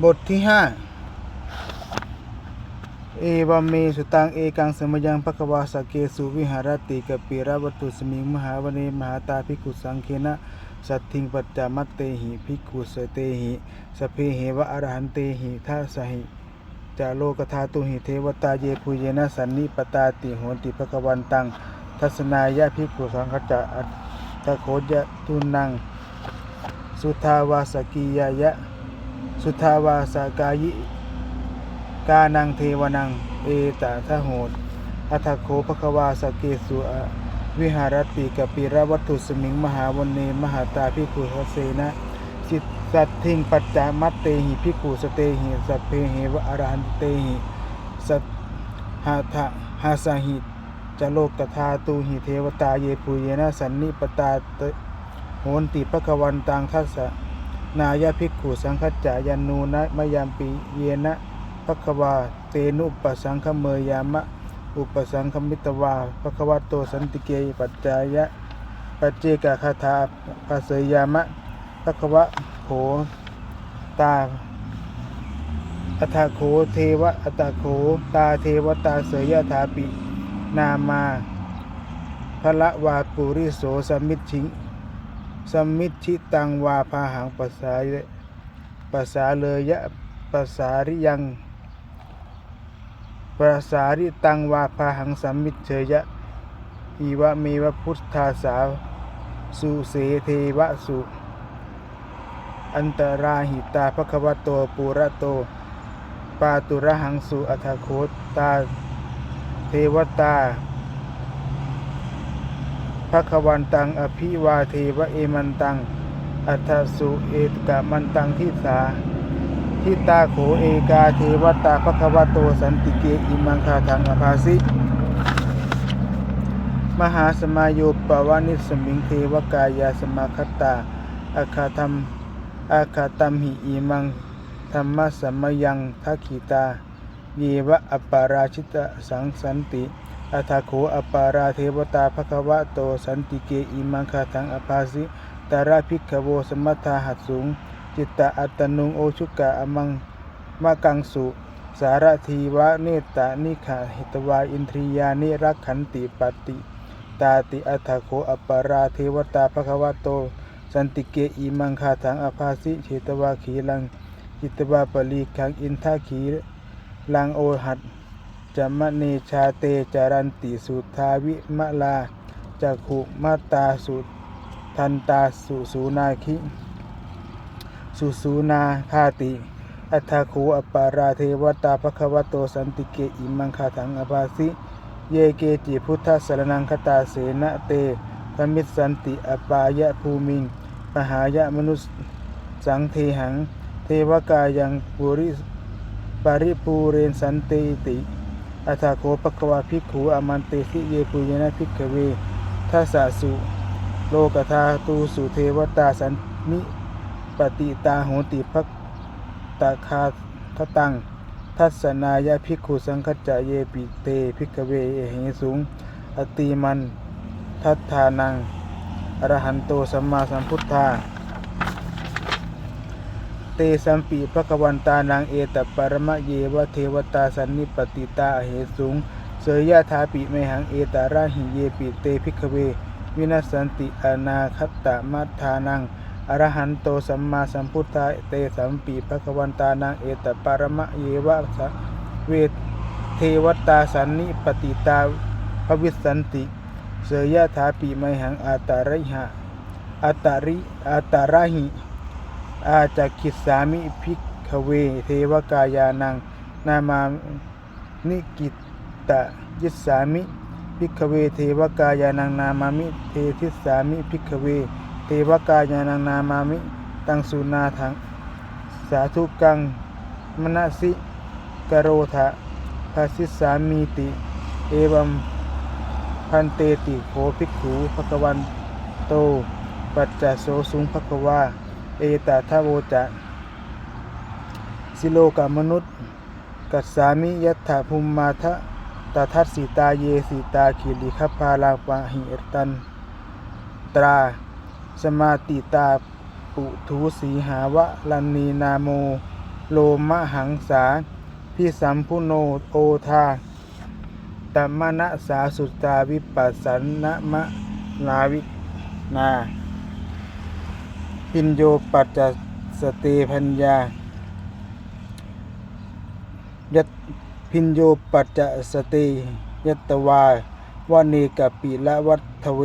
บทที่ห้าเอวาเมสุตังเอกังสมยังภควาสเกสุวิหารติกปิระวัตุสมิงมหาวเนมหาตาภิกขุสังเคนะสัตถิงปัจจามัตเตหิภิกขุสเตหิสพเพเหวะอรหันเตหิทัสสหิจาโลกธาตุหิเทวตาเยภูเยนะสันนิปตาติโหติภควันตัง ทัศนายะภิกขุสังคจะอัตะโคจะตุนัง สุทาวาสกียายะ สุทาวาสากายิกานังเทวนัง เอตทะโหดอัทโคภควาสเกสุอะวิหารติกปิระวัตถุสมิง มหาวันเนมหาตาพิคุสเสนะสิทสัตถิงปัจจามัตเตหิพิคุสเตหิสัพเพเหวอรหันเตหิสัทหาทะหาสาหิจะโลกธาตุหิเทวตาเยปุเยนะสันนิปตาเตโหนติภควันตังทัสสะ นายภิกขุสังคจายันนูนะมยามปีเยนะภควาเตนุปสังคเมยามะ อุปสังคมิตวาภควโตสันติเกยปัจจายะปัจเจกคาถาภาเสยามะภควะโขตาอัตถโขเทวะอัตถโขตาเทวตาเสยถาปิ นามาพระวาปุริโสสมิชิง สมิธิตังวาพาหังปัสสาเยปัสสาเลยะปัสสาริยังปัสสาริตังวาพาหังสมิทเชยะอีวะเมวะพุทธาสาสุเสเทวะสุ อันตราหิตาภควโตปุระโต ปาตุระหังสุอัฏฐโคตา เทวตา ภควันตังอภิวาเทวะเอมันตัง อัฏสุเอกกะมันตังทิสาทิตาโขเอกาเทวตาภควโตสันติเกอิมังคาทังอภาสิมหาสมาโยปวานิสมิงเทวกายาสมาคตาอาคาธรรมอาคาตัมหิอิมังธรรมะสมยังทักขิตา เยวะอปปาราชิตสังสันติ อัฏฐโขอปปาราเทวตาภควะโตสันติเกอิมังคาทังอภาสิตาราภิกขโวสมัทธาหัดสูง จิตตะอัตนุงโอชุกะอมังมะกังสุ สารทีวะเนตตานิขาหิตวาอินทรียานิรักขันติปติตาติอัฏฐโขอปปาราเทวตาภควะโต สันติเกอิมังคาทังอภาสิเฉตวาขีลังจิตวาปลีขังอินทาขีลังโอหัด จัมมเนชาเตจารันติสุทาวิมะลาจักขุมาตาสุทันตาสุสูนาคิสุสูนาคาติ อัฏฐคูอปปาราเทวตาภควโตสันติเกอิมังคาทังอภาสิ เยเกจิพุทธสรนังคตาเสนะเตธมิสสันติอปายะภูมิงมหายะมนุสสังเทหัง เทวกายังปุริปาริปูเรนสันติติ อัฏฐโขปกวาภิกขุอมันเตสิเยปุยนะภิกขเวทัสสะสุโลกธาตูสุเทวตาสันนิปติตาโหติภักตาคาทตัง ทัศนายะภิกขุสังคจจะเยปิเตภิกเวเหสุงอติมันทัฏฐานังอรหันโตสัมมาสัมพุทธา สัมปีภควันตานังเอตปรมะเยวะเทวตาสันนิปติตาเหสุงเสยยะทาปิเมหังเอตาราหิเยปิเตภิกเว วินัสันติอนาคตะมัทธานังอรหันโตสัมมาสัมพุทธาเตสัมปีภควันตานังเอตปรมะเยวะสเวเทวตาสันนิปติตาภวิสสันติเสยยะทาปิเมหังอาตาริหะอาตาริอาตาราหิ อาจากขิสามิภิกขเว เทวกายานัง นามานิกิตตะยิสามิภิกขเว เทวกายานังนามามิ เททิสามิภิกขเว เทวกายานังนามามิ ตังสุนาทัง สาธุกังมนสิกโรธะภาสิสามีติ เอวัมพันเตติโขภิกขูภควันโต ปัจจโสสุงภควา เอตทาโวจะสิโลกามนุษย์ กัสสามิยัตถาภูมิมาทะตาทัสสีตาเยสีตาขีลิขพาลาปะหิเอตันตรา สมาติตาปุทูสีหาวะลันนีนาโม โลมะหังสาพิสัมพุโนโอทาตัมมณสาสุตาวิปัสสนมะลาวินา พินโยปัจจสติพัญญายัตพินโยปัจจสติยัตวาวานีกปิละวัตเว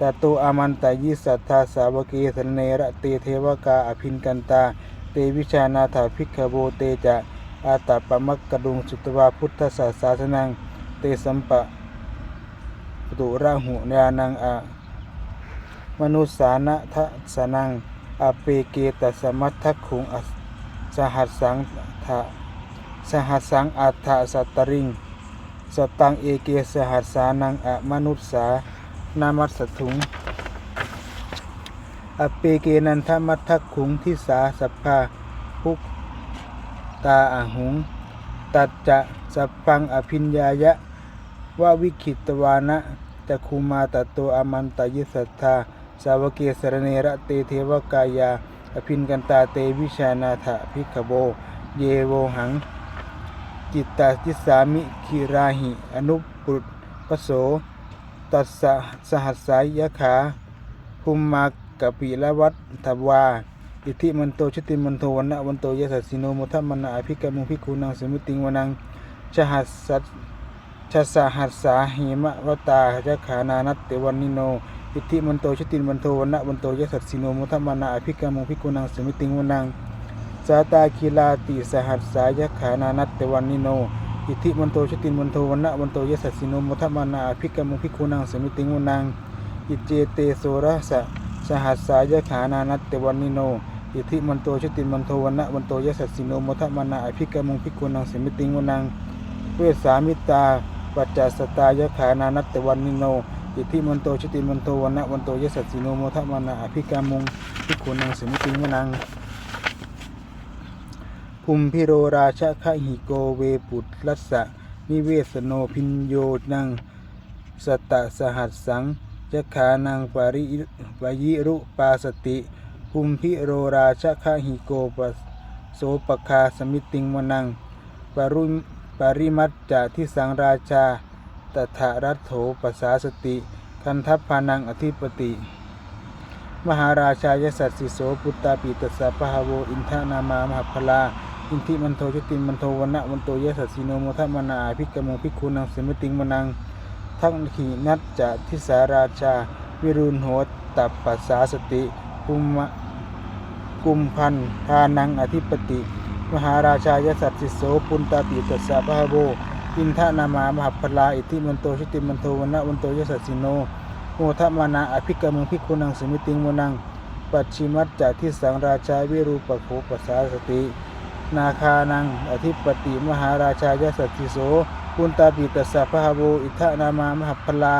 ตโตอามันตายิสัทธาสาวกีสนเนระเตเทวกาอภินกันตา เตวิชานาถาภิกขโบเตจะอาตาปมักกดุงสุตวาพุทธศาสาสนังเตสัมปะตุระหุญานังอะมนุสานะทะสนัง อเปเกตสมัททักขุงสหัสสังทะสหัสสังอัฏฐสัตตริง สตังเอเกสหัสสานังอะมนุษสานามัสสถุงอเปเกนันทมัททักขุงทิสาสัพพาภุกตาอาหุง ตัจจะสัพพังอภิญญายะวะวิคิตวานะจะคุมาตโตอมันตยิสัทธา สาวเกสรเนระเตเทวกายา อภินกันตาเตวิชานาถะพิกโบ เยโวหัง จิตตาจิสามิคิราหิ อนุปุตปโส ตัสสะสหัสสายยะขาภุมมากปิละวัตถวาอิทิมันโตชติมันโทวันนะวันโตยสัสสิโนมุทัมมนาอภิกรมุภิกขุนังสมิติงวนังชหัสสัชสหัสสาหิมะวตาจะขานานัตเตวันนิโน อิทธิมันโตชตินมันโทวันนะวันโตยสัสสิโนมุทัมมนาอภิกรรมุภิกุนังสมิติงวนังสาตาคีลาติสหัสสายขานานัตเตวันนิโนอิทธิมันโตชตินมันโทวันนะวันโตยสัสสิโนมุทัมานาอภิกรรมุภิกุนังสมิติงวนังอิเจเตโสระสะสหัสสายขานานัตเตวันนิโนอิทธิมันโตชตินมันโทวันนะวันโตยสัสสิโนมุทัมานาอภิกรรมุภิกุนังสมิติงวนังเวสสามิตาปัจจสตายขานานัตเตวันนิโน อิทิมันโตชติมันโทวันนะวันโตยสัสสิโนมุทัมมานาอภิกรมุภิกขุนังสมิติงนังภูมิพิโรราชคหิโกเวปุตลัสสะนิเวสโนพินโยนังสตะสหัสสังยะขานังปาริปยิรุปาสติภูมิพิโรราชคหิโกปะโสปคาสมิติงวนังปรุปริมัจจะที่สังราชา ตถารัตโถปสาสติ คันทัพพานังอธิปติ มหาราชายสัตสิโสปุตตาปิตสสะพะหาโวอินทนามามหาพลาอินทิมันโทชติมันโทวันนะวันโตยสัสสิโนโมทัมนาอภิกรมงภิกขุนังเสมิติงมนัง ทักขีนัจจะทิสาราชา วิรุณโหตัปปัสสาสติภูมะกุมพันธานังอธิปติ มหาราชายสัตสิโสปุนตาปิตสสะพะหาโว อินทนามามหาพลาอินทิมันโตชิติมันโทวันะวันโตยสัสิโนโมทมานาอภิกรมงพิกุนังสมิติงมนัง ปัจฉิมัจจะที่สังราชาวิรูปโขปัสสาสติ นาคานัง อธิปติมหาราชายสัติโสปุนตาปิตสสะพะหาโวอิทะนามามหัพลา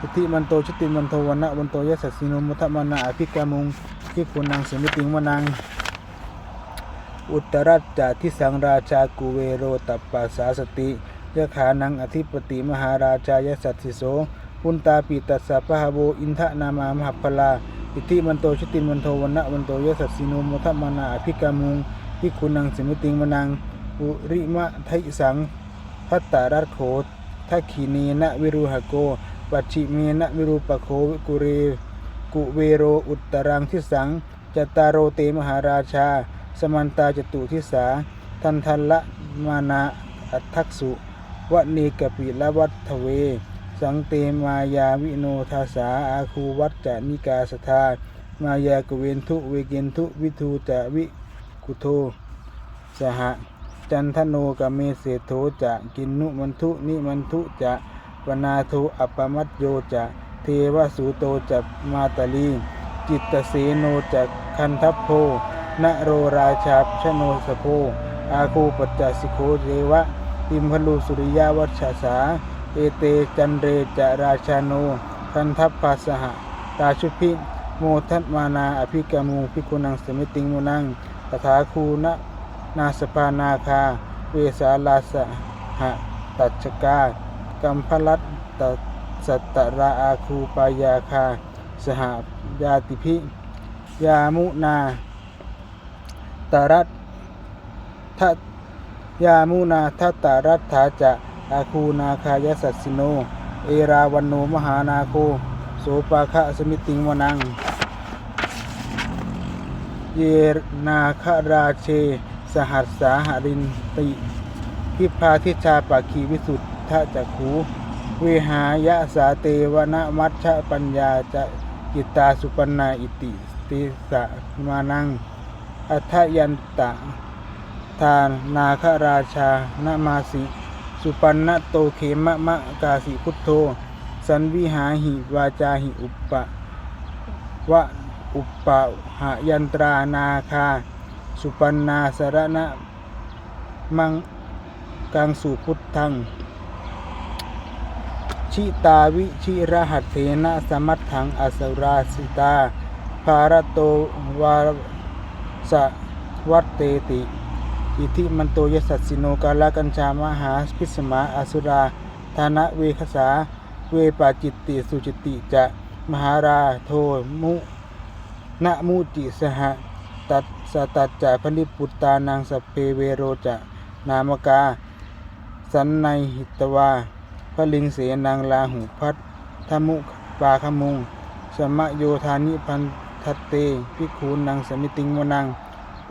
อิทิมันโตชุติมันโทวันะวันโตยสัสิโนมุทมานาอภิกรมงพิกุนังสมิติงมนังอุตรัจจะที่สังราชากุเวโรตัปปัสสาสติ ยะขานังอธิปติมหาราชายสัตติโสปุนตาปิตัสสะปะหโบอินทะนามามหพลาอิทิมันโตชตินมันโทวันนะวันโตยสัสสิโนมุทมานาอภิกามุงพิคุนังสมิติงมนังอุริมะไทสังพัตตารัตโขทักขีนีนะวิรุหโกปัจฉิเมนะวิรูปโขกุเรกุเวโรอุตตรังทิสังจตตารโรเตมหาราชา สมันตาจตุทิสา ทันทันละมานาอัทักสุ วะเนกปิละวัตทเว สังเตมายาวิโนทาสาอาคูวัจจานิกาสทามายากเวนทุเวเกนทุวิทูจะวิคุโทสหจันทโนกเมเสโทจะกินนุมันทุนิมันทุจะปนาโทอัปมัตโยจะเทวสุโตจะมาตาลี จิตตเสโนจะคันทัพโพนโรราชาชโนสโพอาคูปัจจสิโคเรวะ ติมพลูสุริยาวัชชาสา เอเตจันเรจะราชาโนคันทัพภาสหะราชุพิโมทัตมานาอภิกามูพิกุนังสมิติงมุนังตถาคูนะนาสปานาคา เวสาลาสหะตัจกากัมพลัตตสัตตราอาคูปายาคา สหยาติพิยามุนาตรัตทัต ยามุนาทัตตารัตถาจะอาคูนาคายสัสสิโน เอราวันโนมหานาโคโสปาคะสมิติงวนัง เยนาคราเช สหัสสาหรินติพิพาทิชาปาคีวิสุทธะจักขูเวหายะสาเตวนะมัชฌะปัญญาจะกิตตาสุปันนาอิติติสะมานัง อัทยันตะ ทาน นาคราชานามาสิ สุปันนโตเขมะมะกาสิพุทโธ สันวิหาหิวาจาหิอุปปะวะอุปปะหายันตรานาคา สุปันนาสระณะมังกังสุพุทธัง ชิตาวิชิรหัตเถนะสมัตถังอสราสิตา ภารโตวาสวัตเตติ อิทิมันโตยสัสสิโนกาลกัญชามหาพิสมาอสุราธานะเวคสาเวปาจิตติสุจิติจะมหาราโทมุนะมุจิสหตัดสตัจจะพลิปุตตานังสเพเวโรจะนามกา สันในหิตวาพลิงเสนังลาหุพัทธมุปาขมุงสมะโยธานิพันทเตพิกขูนังสมิติงวนัง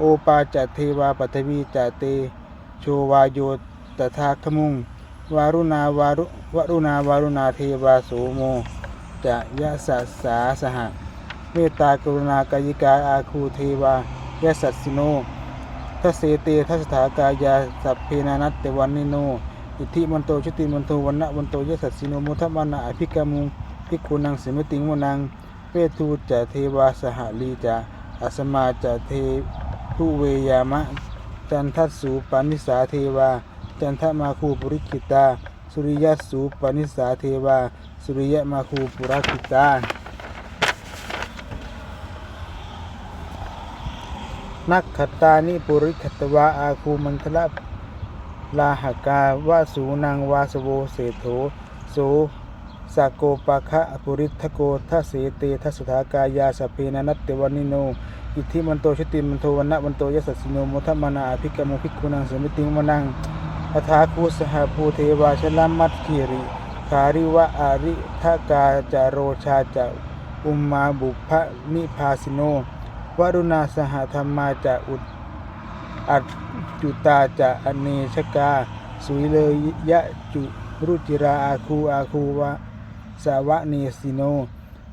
โอปาจะเทวาปัทวีจะเตโชวาโยตถาคมุง วารุณาวารุวรุณาวารุณาเทวาโสโมจะยะสัสสาสหะเมตตากรุณากายิกาอาคูเทวายะสัสสิโนทัสเสเตทัสถากายาสัพเพนานัตเตวันนิโนอิทธิมันโตชุติมันโตวันนะวันโตยะสัสสิโนมุทมานะอภิกามุงพิกุนังสิมติงวนังเวทูจะเทวาสหลีจะอัสมาจะเท ทุเวยามะ จันทัสสูปานิสาเทวา จันทมาคูปุริกิตา สุริยสูปานิสาเทวา สุริยมาคูปุรกิตา นักขตานิปุริขตวาอาคูมันทละลาหกาวาสูนังวาสโวเสโถโสสาโกปะคะปุริทโกทัสเสเตทัสสถากายาสเพนัตเตวันนิโน อิทธิมันโตชติมันโทวันนะวันโตยสัสสิโนมุทมานาอภิกรรมภิกขุนังสมิติงมนังอัฐาคูสหภูเทวาชลามัตคิริขาริวะอาริทกาจาโรชาจะอุมมาบุพะนิพาสิโนวรุณาสหธรรมาจะอุดอัจจุตาจะอเนชกา สุยเลยยะจุรุจิราอาคูอาคูวะสาวะเนสิโน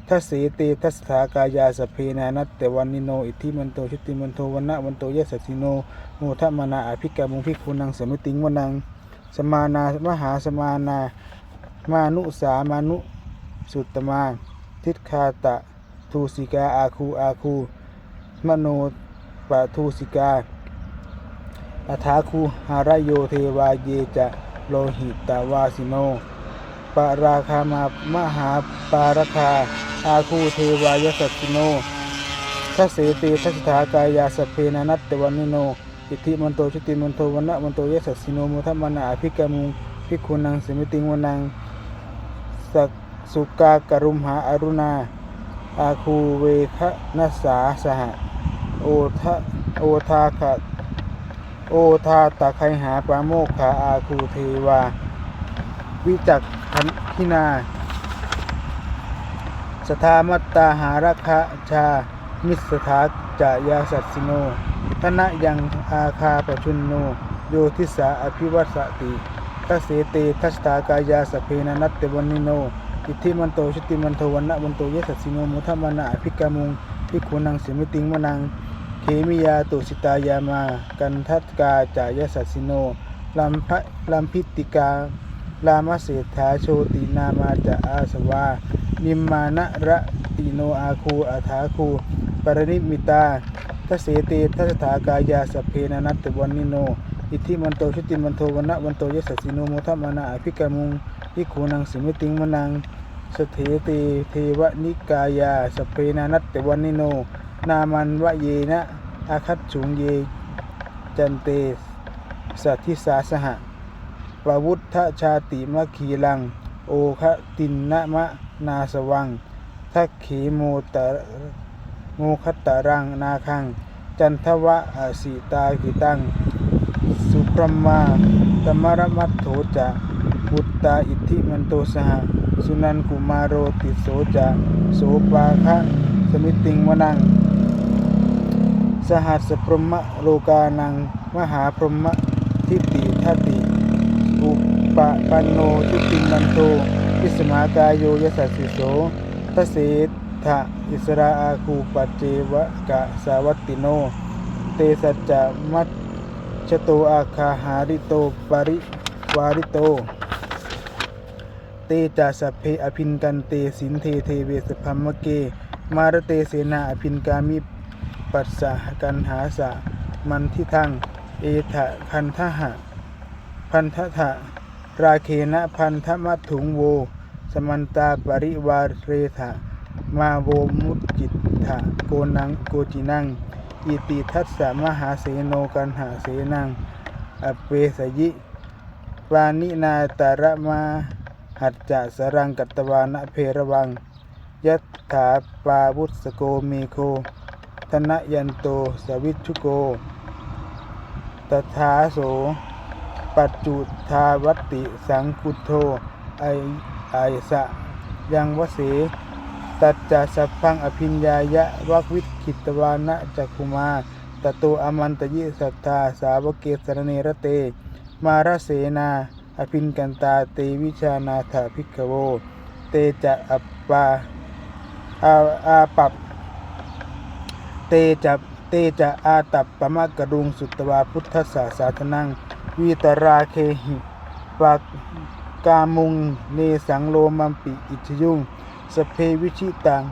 ทัสเสเตทัสถากายาสเพนานัตเตวันนิโน อิทธิมันโตชุติมันโทวันนะวันโตยะสัสสิโนโมทมานาอภิกามุพิคุนังสมิติงวนัง สมานามหาสมานา มานุสามานุสุตมา ทิฏคาตะทูสิกาอาคูอาคู มโนปะทูสิกาอัฐาคูหารโยเทวาเยจะโลหิตาวาสิโน ปาราคามามหาปาราคา อาคูเทวายสัสสิโนทัสเติทัสสถากายาสพเพนานัตตวันนิโน อิทธิมันโตชุติมันโทวันนะมันโตยสัสิโนมุทัมมานาอภิกามุงพิกขุนังสมิติงวนังสักสุกากรุมหาอรุณา อาคูเวคะนัสสาสหะโอทะโอทาคะโอทาตะไคหาปราโมกขาอาคูเทวา วิจัก ขันธินาสทามัตตาหารัคะชา มิสถาจายาสัตสิโนทนะยังอาคาปชุนโน โยทิสาอภิวัสสติทัสเสเตทัสตากายาสเพนนัตเตวันนิโน อิทธิมันโตชุติมันโทวันนะวันโตเยสัสสิโนมุทมานะภิกามุงพิกขุนังสิมิติงมนังเคมิยาตุสิตายามา กันทัตกาจายสัสสิโนลัมพะลัมพิติกา ลามเศรษฐาโชตินามาจะอาสวา นิมมานะระติโนอาคูอาถาคู ปรนิมิตาทเสเตทัสถากายาสเพนานัตตวันนิโน อิทธิมันโตชุติมันโทวันะวันโตยสัสิโนโมทัมานาอภิกามุงพิกขุนังสิมิติงมนังสเถเตเทวนิกายาสเพนานัตตวันนิโน นามันวะเยนะอาคัตฉุงเย จันเตสัทธิสาสหะ ประวุฒชาติมะคีลัง โอคะตินนะมะนาสวังทักขีโมตะโมคตะรังนาคัง จันทวะอสิตากิตัง สุพรมาตมรมัตโถจะบุตตาอิทธิมันโตสหสุนันกุมารโรติโสจะโสปาคะสมิติงวนัง สหัสพรหมโลกานัง มหาพรหมทิฏฐิทัต ติอุปปันโนทิฏฐิมันโตอิสมากายโยยสัสสิโสทะเสทะอิสราอาคูปัจเจวะกะสาวัตติโน เตสัจจะมัชชโตอาคาหาริโตปริวาริโต เตจาสเพอภินกันเตสินเทเทเวสพัมมะเก มารเตเสนาอภินกามิปัสสะกันหาสะมันทิทังเอทะพันทหะพันทะทะ ราเคนะพันธมัถุงโว สมันตาปริวาเรทะมาโวมุจิตถะโกนังโกจินัง อิติทัสสะมหาเสโนกันหาเสนัง อเปสยิปานินาตาระมาหัจจะสรังกัตตวานะเพระวัง ยัตถาปาวุสโกเมโค ธนยันโตสวิชุโก ตถาโส ปัจจุทาวัติสังคุโทไอไอสะยังวเสตัจจะสัพพังอภิญญายะวักวิคิตวานะจักุมาตโตอมันตยิสัทธาสาวเกสรเนรเต มาราเสนา อภินกันตาเตวิชานาถาภิกโว เตจะอัปปาอาอาปับเตจะเตจะอาตับปะมะกระรุงสุตวาพุทธศาสาธนัง วีตราเคหิปากกามุงเนสังโลมัมปิอิทยุงสเพวิชิตัง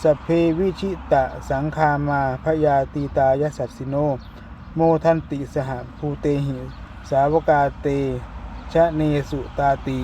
สเพวิชิตะสังคามาพยาตีตายสัสสิโน โมทันติสหภูเตหิ สาวกาเตชะเนสุตาติ